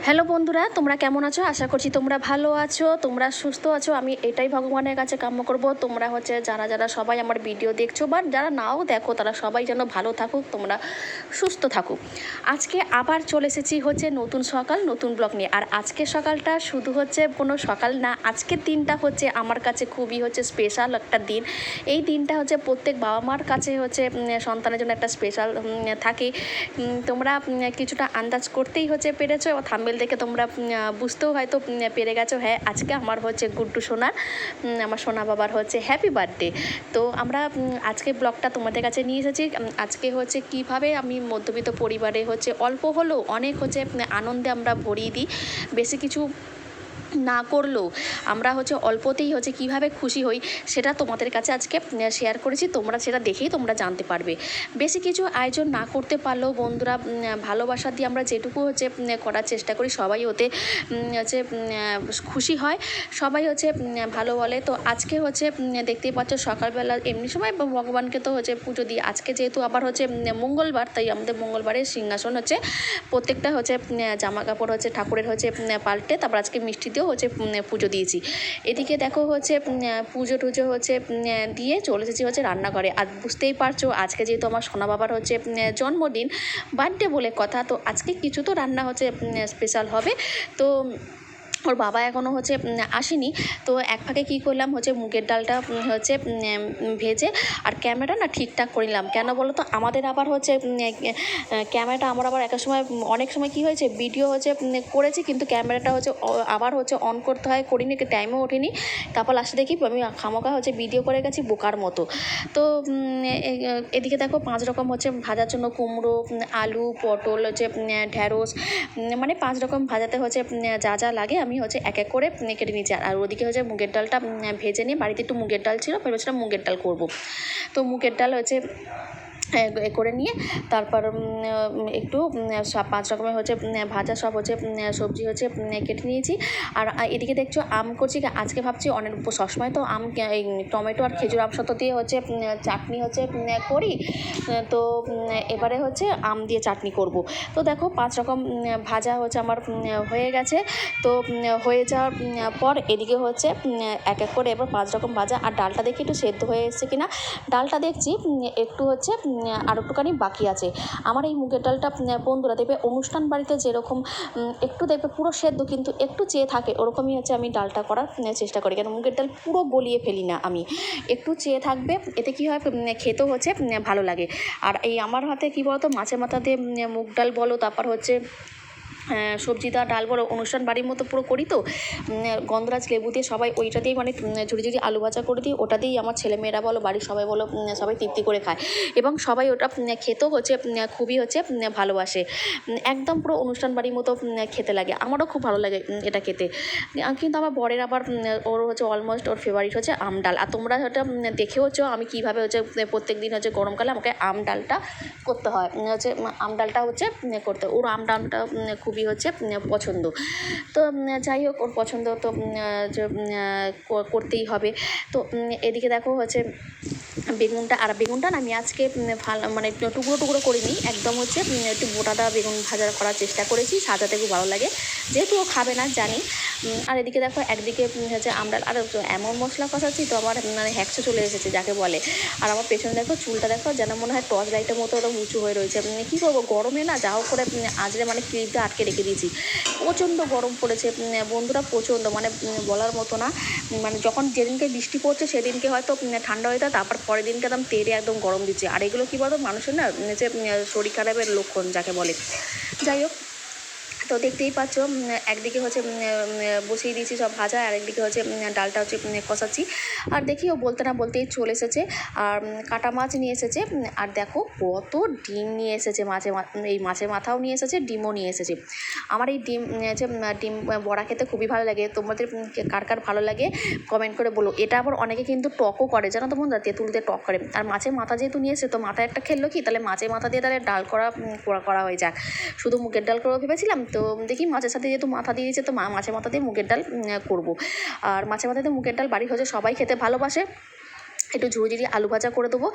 Hello বন্ধুরা, তোমরা কেমন আছো? আশা করছি তোমরা ভালো আছো, তোমরা সুস্থ আছো। আমি এটাই ভগবানের কাছে কাম্য করব। তোমরা হচ্ছে যারা যারা সবাই আমার ভিডিও দেখছ বা যারা নাও দেখো, তারা সবাই যেন ভালো থাকুক, তোমরা সুস্থ থাকুক। আজকে আবার চলে এসেছি হচ্ছে নতুন সকাল, নতুন ব্লগ নিয়ে। আর আজকের সকালটা শুধু হচ্ছে কোনো সকাল না, আজকের দিনটা হচ্ছে আমার কাছে খুবই হচ্ছে স্পেশাল একটা দিন। এই দিনটা হচ্ছে প্রত্যেক বাবা মার কাছে হচ্ছে সন্তানের জন্য একটা স্পেশাল থাকে। তোমরা কিছুটা আন্দাজ করতেই হচ্ছে পেরেছ। থাম্বেল দেখে তোমরা বুঝতেও হয়তো পেরে গেছো। হ্যাঁ আজকে আমার হচ্ছে গুড্ডু সোনা আমার সোনা বাবার হচ্ছে হ্যাপি বার্থডে তো আমরা আজকে ব্লগটা তোমাদের কাছে নিয়ে এসেছি। আজকে হচ্ছে কীভাবে আমি মধ্যবিত্ত পরিবারে হচ্ছে অল্প হলেও অনেক হচ্ছে আনন্দে আমরা ভরিয়ে দিই। বেশি কিছু না করলেও আমরা হচ্ছে অল্পতেই হচ্ছে কীভাবে খুশি হই সেটা তোমাদের কাছে আজকে শেয়ার করেছি। তোমরা সেটা দেখেই তোমরা জানতে পারবে। বেশি কিছু আয়োজন না করতে পারলেও বন্ধুরা ভালোবাসা দিয়ে আমরা যেটুকু হচ্ছে করার চেষ্টা করি, সবাই ওতে হচ্ছে খুশি হয়। সবাই হচ্ছে ভালো বলে। তো আজকে হচ্ছে দেখতেই পাচ্ছ সকালবেলা এমনি সময় ভগবানকে তো হচ্ছে পুজো দিই। আজকে যেহেতু আবার হচ্ছে মঙ্গলবার, তাই আমাদের মঙ্গলবারের সিংহাসন হচ্ছে, প্রত্যেকটা হচ্ছে জামা কাপড় হচ্ছে ঠাকুরের হচ্ছে পাল্টে, তারপর আজকে মিষ্টি দিয়েও হচ্ছে পুজো দিয়েছি। এদিকে দেখো হচ্ছে পুজো টুজো হচ্ছে দিয়ে চলে এসেছি হচ্ছে রান্নাঘরে। আর বুঝতেই পারছ, আজকে যেহেতু আমার সোনা বাবার হচ্ছে জন্মদিন, বার্থডে বলে কথা, তো আজকে কিছু তো রান্না হচ্ছে স্পেশাল হবে। তো ওর বাবা এখনও হচ্ছে আসেনি। তো এক ফাঁকে কী করলাম, হচ্ছে মুগের ডালটা হচ্ছে ভেজে আর ক্যামেরা না ঠিকঠাক করে নিলাম। কেন বলো তো আমাদের আবার হচ্ছে ক্যামেরাটা আমার আবার একটা সময়, অনেক সময় কী হয়েছে, ভিডিও হচ্ছে করেছি কিন্তু ক্যামেরাটা হচ্ছে আবার হচ্ছে অন করতে হয়, করিনি টাইমও ওঠেনি। তারপর লাস্টে দেখি, আমি খামোকা হচ্ছে ভিডিও করে গেছি বোকার মতো। তো এদিকে দেখো পাঁচ রকম হচ্ছে ভাজার জন্য কুমড়ো আলু, পটল হচ্ছে ঢ্যাঁড়স মানে পাঁচ রকম ভাজাতে হচ্ছে যা যা লাগে আমি হচ্ছে এক এক করে কেটে নিচ্ছি আর ওদিকে হচ্ছে মুগের ডালটা ভেজে নিয়ে বাড়িতে একটু মুগের ডাল ছিল ভেবেছিলাম মুগের ডাল করব। তো মুগের ডাল হচ্ছে এ করে নিয়ে তারপর একটু সব পাঁচ রকমের হচ্ছে ভাজা সব হচ্ছে সবজি হচ্ছে কেটে নিয়েছি। আর এদিকে দেখছ আম করছি আজকে ভাবছি অনেক সবসময় তো আম এই টমেটো আর খেজুর আমসত্ব দিয়ে হচ্ছে চাটনি হচ্ছে করি। তো এবারে হচ্ছে আম দিয়ে চাটনি করব। তো দেখো পাঁচ রকম ভাজা হচ্ছে আমার হয়ে গেছে। তো হয়ে যাওয়ার পর এদিকে হচ্ছে এক এক করে এবার পাঁচ রকম ভাজা। আর ডালটা দেখি একটু সেদ্ধ হয়ে এসেছে কিনা? ডালটা দেখছি একটু হচ্ছে আর একটুখানি বাকি আছে। আমার এই মুগের ডালটা বন্ধুরা, দেখবে অনুষ্ঠান বাড়িতে যেরকম একটু দেখবে পুরো সেদ্ধ, কিন্তু একটু চেয়ে থাকে, ওরকমই হচ্ছে আমি ডালটা করার চেষ্টা করি। কেন মুগের ডাল পুরো গলিয়ে ফেলি না আমি। একটু চেয়ে থাকবে, এতে কী হয় খেতেও হচ্ছে ভালো লাগে। আর এই আমার হাতে কী বলতো মাছে মাথা দিয়ে মুগ ডাল বলো, তারপর হচ্ছে সবজি দা ডাল বড় অনুষ্ঠান বাড়ির মতো পুরো করি তো। গন্ধরাজ লেবু দিয়ে সবাই ওইটা দিয়েই মানে ঝুড়ি ঝুড়ি আলু ভাজা করে দিই ওটা দিয়েই আমার ছেলেমেয়েরা বলো বাড়ির সবাই বলো সবাই তৃপ্তি করে খায়। এবং সবাই ওটা খেতেও হচ্ছে খুবই হচ্ছে ভালোবাসে। একদম পুরো অনুষ্ঠান বাড়ির মতো খেতে লাগে। আমারও খুব ভালো লাগে এটা খেতে। কিন্তু আমার বরের আবার ওর হচ্ছে অলমোস্ট ওর ফেভারিট হচ্ছে আম ডাল। আর তোমরা ওটা উম, দেখেওছো আমি কীভাবে হচ্ছে প্রত্যেক দিন হচ্ছে গরমকালে আমাকে আম ডালটা করতে হয়। হচ্ছে আম ডালটা হচ্ছে করতে ওর আম ডালটা উম, খুবই হচ্ছে পছন্দ। তো যাই হোক, ওর পছন্দ তো করতেই হবে। তো এদিকে দেখো হচ্ছে, বেগুনটা, আর বেগুনটা না আমি আজকে মানে টুকরো টুকরো করিনি, একদম হচ্ছে একটু মোটাটা বেগুন ভাজা করার চেষ্টা করেছি, সাজাতে খুব ভালো লাগে। যেহেতু ও খাবে না জানি। আর এদিকে দেখো একদিকে হচ্ছে আমরা আর এমন মশলা কষাচ্ছি তো আমার মানে হ্যাকসো চলে এসেছে যাকে বলে। আর আমার পেছনে দেখো চুলটা দেখো যেন মনে হয় টর্চ লাইটের মতো ওরকম উঁচু হয়ে রয়েছে। উম, কী করব গরমে না যা হোক করে আজরে মানে ক্লিপটা আটকে রেখে দিয়েছি। প্রচণ্ড গরম পড়েছে বন্ধুরা প্রচণ্ড মানে বলার মতো না। মানে যখন যেদিনকে বৃষ্টি পড়ছে সেদিনকে হয়তো ঠান্ডা হয়ে তারপর পরের দিনকে একদম তেড়ে একদম গরম দিচ্ছে। আর এগুলো কী বলতো মানুষের না যে শরীর খারাপের লক্ষণ যাকে বলে। যাই হোক তো দেখতেই পাচ্ছ একদিকে হচ্ছে বসিয়ে দিয়েছি সব ভাজা, আর একদিকে হচ্ছে ডালটা হচ্ছে কষাচ্ছি। আর দেখি ও বলতে না বলতেই চলে এসেছে, আর কাটা মাছ নিয়ে এসেছে আর দেখো কত ডিম নিয়ে এসেছে মাছে এই মাছের মাথাও নিয়ে এসেছে, ডিমও নিয়ে এসেছে। আমার এই ডিম হচ্ছে ডিম বড়া খেতে খুবই ভালো লাগে। তোমাদের কার কার ভালো লাগে কমেন্ট করে বলো। এটা আবার অনেকে কিন্তু টকও করে, জানো তো বন্ধুরা তেঁতুল দিয়ে টক করে। আর মাছের মাথা যেহেতু নিয়ে এসে তো মাথায় একটা খেললো কি? তাহলে মাছের মাথা দিয়ে তাহলে ডাল করা করা হয়ে যাক। শুধু মুগের ডাল করব ভেবেছিলাম, তো দেখি মাছের সাথে যেহেতু মাথা দিয়েছে, তো মাছের মাথা দিয়ে মুগের ডাল করব। আর মাছের মাথা দিয়ে মুগের ডাল বাড়ির হচ্ছে সবাই খেতে ভালোবাসে। একটু ঝুড়ি আলু ভাজা করে দেবো।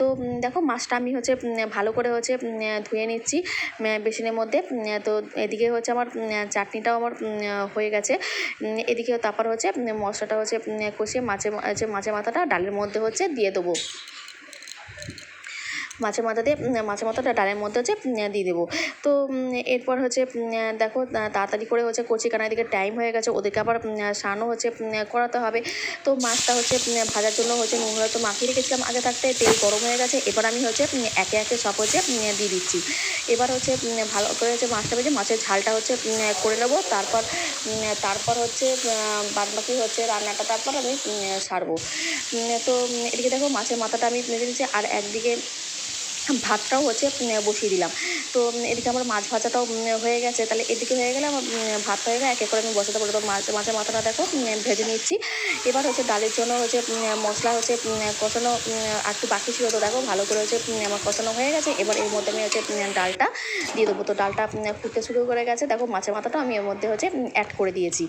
তো দেখো মাছটা আমি হচ্ছে ভালো করে হচ্ছে ধুয়ে নিচ্ছি বেসিনের মধ্যে। তো এদিকে হচ্ছে আমার চাটনিটাও আমার হয়ে গেছে। এদিকে তারপর হচ্ছে মশলাটা হচ্ছে কষিয়ে মাছে মাছের মাথাটা ডালের মধ্যে হচ্ছে দিয়ে দেবো। মাছের মাথা দিয়ে মাছের মাথাটা ডালের মধ্যে হচ্ছে দিয়ে দেবো। তো এরপর হচ্ছে দেখো তাড়াতাড়ি করে হচ্ছে কচি কানার দিকে টাইম হয়ে গেছে, ওদেরকে আবার স্নানও হচ্ছে করাতে হবে। তো মাছটা হচ্ছে ভাজার জন্য হচ্ছে নুন হয়তো মাখিয়ে রেখেছিলাম আগে থাকতে, তেল গরম হয়ে গেছে। এবার আমি হচ্ছে একে একে সব হচ্ছে দিয়ে দিচ্ছি। এবার হচ্ছে ভালো করে হচ্ছে মাছটা ভেজে মাছের ঝালটা হচ্ছে করে নেব। তারপর তারপর হচ্ছে বাদ বাকি হচ্ছে রান্নাটা, তারপর আমি সারবো। তো এদিকে দেখো মাছের মাথাটা আমি ভেজে দিচ্ছি আর একদিকে ভাতটাও হচ্ছে বসিয়ে দিলাম। তো এদিকে আমার মাছ ভাজাটাও হয়ে গেছে। তাহলে এদিকে হয়ে গেলে আমার ভাত হয়ে গেলে এক এক করে আমি বসাতে পারব। মাছ, মাছের মাথাটা দেখো ভেজে নিচ্ছি। এবার হচ্ছে ডালের জন্য হচ্ছে মশলা হচ্ছে কষানো একটু বাকি ছিল তো দেখো, ভালো করে হচ্ছে আমার কষানো হয়ে গেছে। এবার এর মধ্যে আমি হচ্ছে ডালটা দিয়ে দেবো। তো ডালটা ফুটতে শুরু করে গেছে। দেখো, মাছের মাথাটা আমি এর মধ্যে হচ্ছে অ্যাড করে দিয়েছি।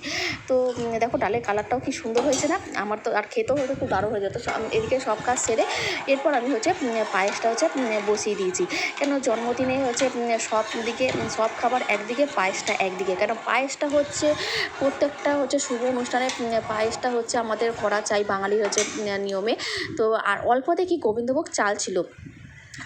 তো দেখো, ডালের কালারটাও কি সুন্দর হয়েছে না? আমার তো, আর খেতেও হয়তো খুব দারুণ হয়ে যেত। এদিকে সব কাজ সেরে এরপর আমি হচ্ছে পায়েসটা হচ্ছে বসিয়ে দিয়েছি। কেন জন্মদিনে হচ্ছে সব দিকে, সব খাবার একদিকে, পায়েসটা একদিকে। কেন পায়েসটা হচ্ছে, প্রত্যেকটা হচ্ছে শুভ অনুষ্ঠানে পায়েসটা হচ্ছে আমাদের করা চাই বাঙালি হচ্ছে নিয়মে। তো আর অল্প দেখি গোবিন্দভোগ চাল ছিল?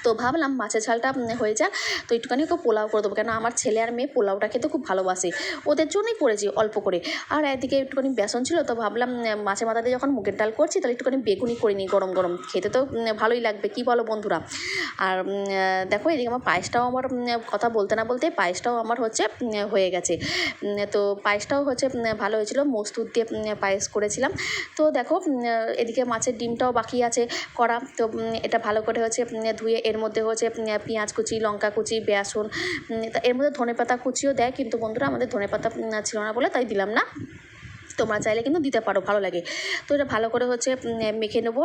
তো ভাবলাম মাছের ঝালটা হয়ে যাক। তো একটুখানি ওকে পোলাও করে দেবো। কেন আমার ছেলে আর মেয়ে পোলাওটা খেতে খুব ভালোবাসে। ওদের জন্যই করেছি অল্প করে। আর একদিকে একটুখানি বেসন ছিল, তো ভাবলাম মাছের মাথা দিয়ে যখন মুগের ডাল করছি, তাহলে একটুখানি বেগুনি করে নিই গরম গরম। খেতে তো ভালোই লাগবে, কি বলো বন্ধুরা? আর দেখো, এদিকে আমার পায়েসটাও আমার কথা বলতে না বলতে পায়েসটাও আমার হচ্ছে হয়ে গেছে। তো পায়েসটাও হচ্ছে ভালো হয়েছিল। মস্তুর দিয়ে পায়েস করেছিলাম। তো দেখো এদিকে মাছের ডিমটাও বাকি আছে করা তো এটা ভালো করে হচ্ছে ধুয়ে এর মধ্যে হচ্ছে পেঁয়াজ কুচি, লঙ্কা কুচি, বেসন এর মধ্যে ধনে পাতা কুচিও দেয়, কিন্তু বন্ধুরা আমাদের ধনে পাতা ছিল না বলে তাই দিলাম না। তোমরা চাইলে কিন্তু দিতে পারো, ভালো লাগে। তো এটা ভালো করে হচ্ছে মেখে নেব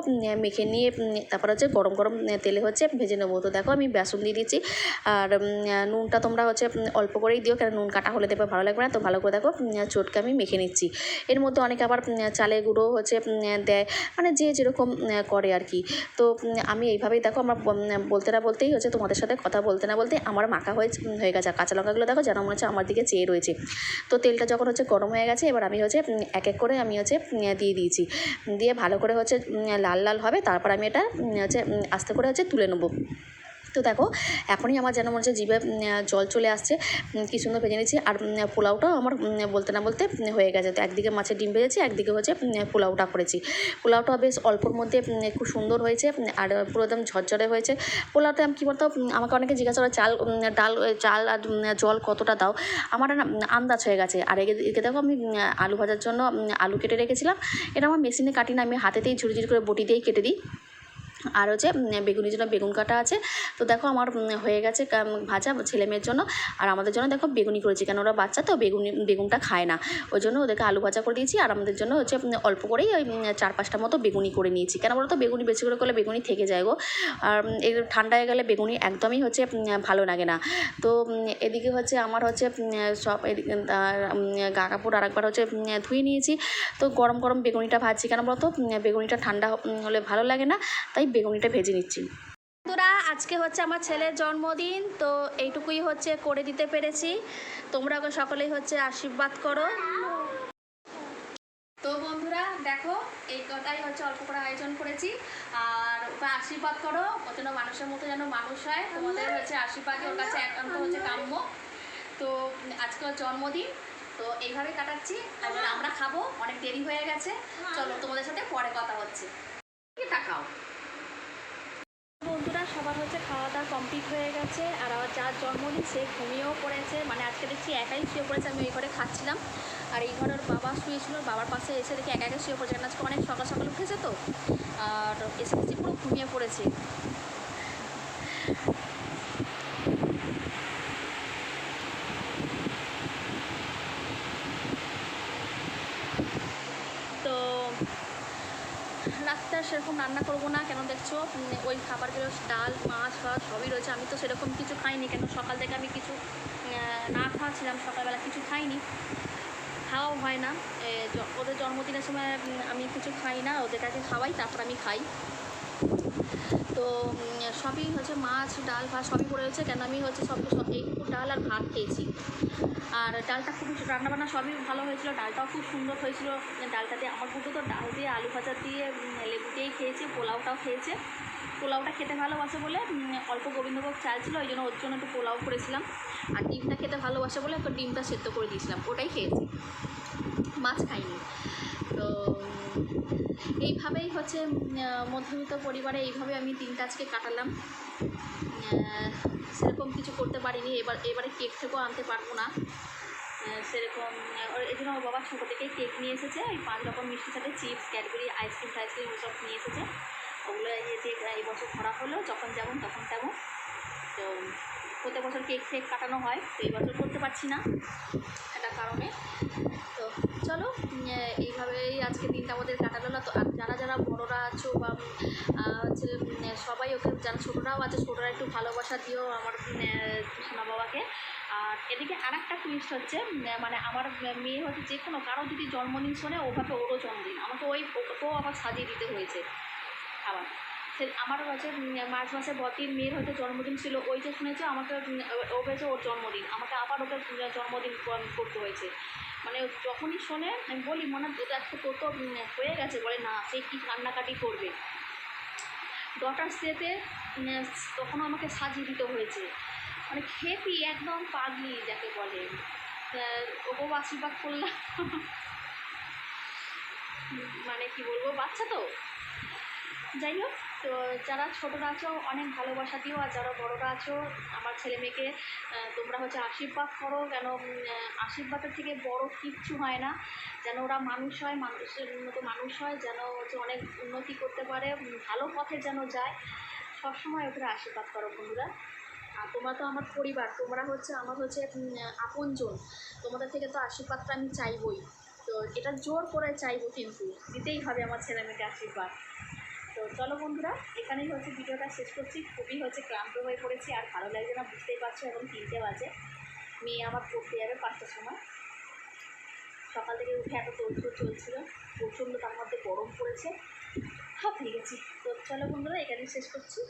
মেখে নিয়ে তারপর হচ্ছে গরম গরম তেলে হচ্ছে ভেজে নেব। তো দেখো আমি বেসন দিয়ে দিচ্ছি। আর নুনটা তোমরা হচ্ছে অল্প করেই দিও, কেন নুন কাটা হলে দেবে ভালো লাগবে না। তো ভালো করে দেখো চটকে আমি মেখে নিচ্ছি। এর মধ্যে অনেকে আবার চালের গুঁড়ো হচ্ছে দেয়। মানে যে যেরকম করে আর কি। তো আমি এইভাবেই দেখো আমার বলতে না বলতেই হচ্ছে তোমাদের সাথে কথা বলতে না বলতে আমার মাখা হয়ে হয়ে গেছে। কাঁচা লঙ্কাগুলো দেখো যেন মনে হচ্ছে আমার দিকে চেয়ে রয়েছে। তো তেলটা যখন হচ্ছে গরম হয়ে গেছে, এবার আমি হচ্ছে এক এক করে আমি হচ্ছে দিয়ে দিয়েছি। দিয়ে ভালো করে হচ্ছে লাল লাল হবে, তারপর আমি এটা হচ্ছে আস্তে করে হচ্ছে তুলে নেব। তো দেখো, এখনই আমার যেন মনে হচ্ছে জিভে জল চলে আসছে। কি সুন্দর ভেজে নিয়েছি আর পোলাওটাও আমার বলতে না বলতে হয়ে গেছে। তো একদিকে মাছের ডিম ভেজেছি, একদিকে হচ্ছে পোলাওটা করেছি। পোলাওটা বেশ অল্পর মধ্যে খুব সুন্দর হয়েছে আর পুরো একদম ঝরঝরে হয়েছে। পোলাওটা আমি কী বলতো আমাকে অনেকে জিজ্ঞাসা করে, চাল ডাল চাল আর জল কতটা দাও? আমার না আন্দাজ হয়ে গেছে। আর একে দেখো, আমি আলু ভাজার জন্য আলু কেটে রেখেছিলাম। এটা আমার মেশিনে কাটি না, আমি হাতেতেই ঝুড়ি ঝুড়ি করে বটি দিয়েই কেটে দিই। আর হচ্ছে বেগুনির জন্য বেগুন কাটা আছে। তো দেখো আমার হয়ে গেছে ভাজা ছেলে মেয়ের জন্য। আর আমাদের জন্য দেখো বেগুনি করেছি, কেন ওরা বাচ্চা তো বেগুনি, বেগুনটা খায় না। ওই জন্য ওদেরকে আলু ভাজা করে দিয়েছি, আর আমাদের জন্য হচ্ছে অল্প করেই ওই চার পাঁচটা মতো বেগুনি করে নিয়েছি। কেন বলো তো বেগুনি বেশি করে করলে বেগুনি থেকে যায় গো। আর এর ঠান্ডা হয়ে গেলে বেগুনি একদমই হচ্ছে ভালো লাগে না। তো এদিকে হচ্ছে আমার হচ্ছে সব এদিকে গা কাপড় আরেকবার হচ্ছে ধুয়ে নিয়েছি। তো গরম গরম বেগুনিটা ভাজছি। কেন বলো তো বেগুনিটা ঠান্ডা হলে ভালো লাগে না, তাই বেগুনিটা ভেজে নিচ্ছি। বন্ধুরা, আজকে হচ্ছে আমার ছেলের জন্মদিন, তো এইটুকুই হচ্ছে করে দিতে পেরেছি। তোমরা ওকে সকলেই হচ্ছে আশীর্বাদ করো। তো বন্ধুরা, দেখো, এই কথাই হচ্ছে অল্প করে আয়োজন করেছি। আর ওকে আশীর্বাদ করো ও যেন মানুষের মতো যেন মানুষ হয়। তোমাদের হচ্ছে আশীর্বাদই ওর কাছে একান্ত হচ্ছে কাম্য। তো আজকে জন্মদিন, তো এইভাবে কাটাচ্ছি। আমরা খাব, অনেক দেরি হয়ে গেছে। চলো, তোমাদের সাথে পরে কথা হচ্ছে। বন্ধুরা সবার হচ্ছে খাওয়া দাওয়া কমপ্লিট হয়ে গেছে আর আমার যার জন্মদিন সে ঘুমিয়েও পড়েছে। মানে আজকে দেখছি একাই শুয়ে পড়েছে, আমি ওই ঘরে খাচ্ছিলাম। আর এই ঘরের বাবা শুয়েছিল বাবার পাশে এসে দেখি একা একা শুয়ে পড়েছে। কারণ আজকে অনেক সকাল সকাল উঠেছে তো। আর এসে দেখছি পুরো ঘুমিয়ে পড়েছে তো রাত্রে আর সেরকম রান্না করব না, কেন দেখছ? ওই খাবারগুলো ডাল, মাছ ফাছ সবই রয়েছে। আমি তো সেরকম কিছু খাইনি, কেন সকাল থেকে আমি কিছু না খাওয়াছিলাম সকালবেলা কিছু খাইনি। খাওয়াও হয় না। ওদের জন্মদিনের সময় আমি কিছু খাই না, ওদের কাছে খাওয়াই, তারপর আমি খাই। তো সবই হচ্ছে মাছ, ডাল, ভাত সবই পড়ে রয়েছে। কেন আমি হচ্ছে সব সব ডাল আর ভাত খেয়েছি। আর ডালটা খুব রান্নাবান্না সবই ভালো হয়েছিল। ডালটাও খুব সুন্দর হয়েছিল। ডালটা দিয়ে আমার বুটো তো ডাল দিয়ে আলু ভাজা দিয়ে লেবু দিয়েই খেয়েছে, পোলাওটাও খেয়েছে। পোলাওটা খেতে ভালোবাসে বলে অল্প গোবিন্দভোগ চাল ছিল, ওই জন্য ওর জন্য একটু পোলাও করেছিলাম। আর ডিমটা খেতে ভালোবাসে বলে একটু ডিমটা সেদ্ধ করে দিয়েছিলাম। ওটাই খেয়েছি। মাছ খাইনি। তো এইভাবেই হচ্ছে মধ্যবিত্ত পরিবারে এইভাবে আমি দিনটা আজকে কাটালাম। সেরকম কিছু করতে পারিনি। এবার, এবারে কেক থেকেও আনতে পারব না। সেরকম এই জন্য বাবা ছোটো থেকেই কেক নিয়ে এসেছে। ওই পাঁচ রকম মিষ্টির সাথে চিপস, ক্যাডবেরি, আইসক্রিম, টাইসক্রিম ওসব নিয়ে এসেছে। ওগুলো যে এই বছর ধরা হলো, যখন যেমন তখন তেমন। তো প্রত্যেক বছর কেক ফেক কাটানো হয়। তো এই বছর করতে পারছি না। একটা কারণে। চলো এইভাবেই আজকে দিনটা আমাদের কাটালো না। তো যারা যারা বড়রা আছো বা হচ্ছে সবাই ওকে, যারা ছোটোরাও আছে, ছোটরা একটু ভালোবাসা দিও আমার সোনা বাবাকে। আর এদিকে আর একটা টুইস্ট হচ্ছে মানে আমার মেয়ে হচ্ছে যে কোনো কারও যদি জন্মদিন শোনে, ওভাবে ওরও জন্মদিন। আমাকে ওই ওকেও আবার সাজিয়ে দিতে হয়েছে। আবার। সে আমার হচ্ছে মার্চ মাসে বতির মেয়ের হয়তো জন্মদিন ছিল। ওই যে শুনেছে, আমাকে ও- হয়েছে ওর জন্মদিন। আমাকে আবার ওকে জন্মদিন করতে হয়েছে। মানে যখনই শোনে, আমি বলি, মনে এটা তো তোর তো হয়ে গেছে। বলে, না, সে কী কান্নাকাটি করবে? ডটার্স ডেতে তখনও আমাকে সাজিয়ে দিতে হয়েছে। মানে খেপি, একদম পাগলি যাকে বলে। ওকেও আশীর্বাদ করলাম। মানে কি বলব, বাচ্চা তো। যাই হোক তো যারা ছোটরা আছো, অনেক ভালোবাসা দিও, আর যারা বড়রা আছো, আমার ছেলে মেয়েকে তোমরা হচ্ছে আশীর্বাদ করো, কেন আশীর্বাদের থেকে বড় কিচ্ছু হয় না। যেন ওরা মানুষ হয়, মানুষের মতো মানুষ হয়, যেন হচ্ছে অনেক উন্নতি করতে পারে ভালো পথে যেন যায়। সবসময় ওদের আশীর্বাদ করো, বন্ধুরা। আর তোমরা তো আমার পরিবার, তোমরা হচ্ছে আমার হচ্ছে আপনজন। তোমাদের থেকে তো আশীর্বাদটা আমি চাইবই। তো এটা জোর করে চাইব কিন্তু, দিতেই হবে আমার ছেলে মেয়েকে আশীর্বাদ। তো চলো বন্ধুরা, এখানেই হচ্ছে ভিডিওটা শেষ করছি। খুবই হচ্ছে ক্লান্ত হয়ে পড়েছি, আর ভালো লাগছে না, বুঝতেই পারছ এবং তিনটে বাজে। মেয়ে আমার পড়তে যাবে পাঁচটার সময়। সকাল থেকে উঠে এত তোর চলছিল, প্রচণ্ড তার মধ্যে গরম পড়েছে। হাঁপিয়ে গেছি তো চলো বন্ধুরা, এখানেই শেষ করছি।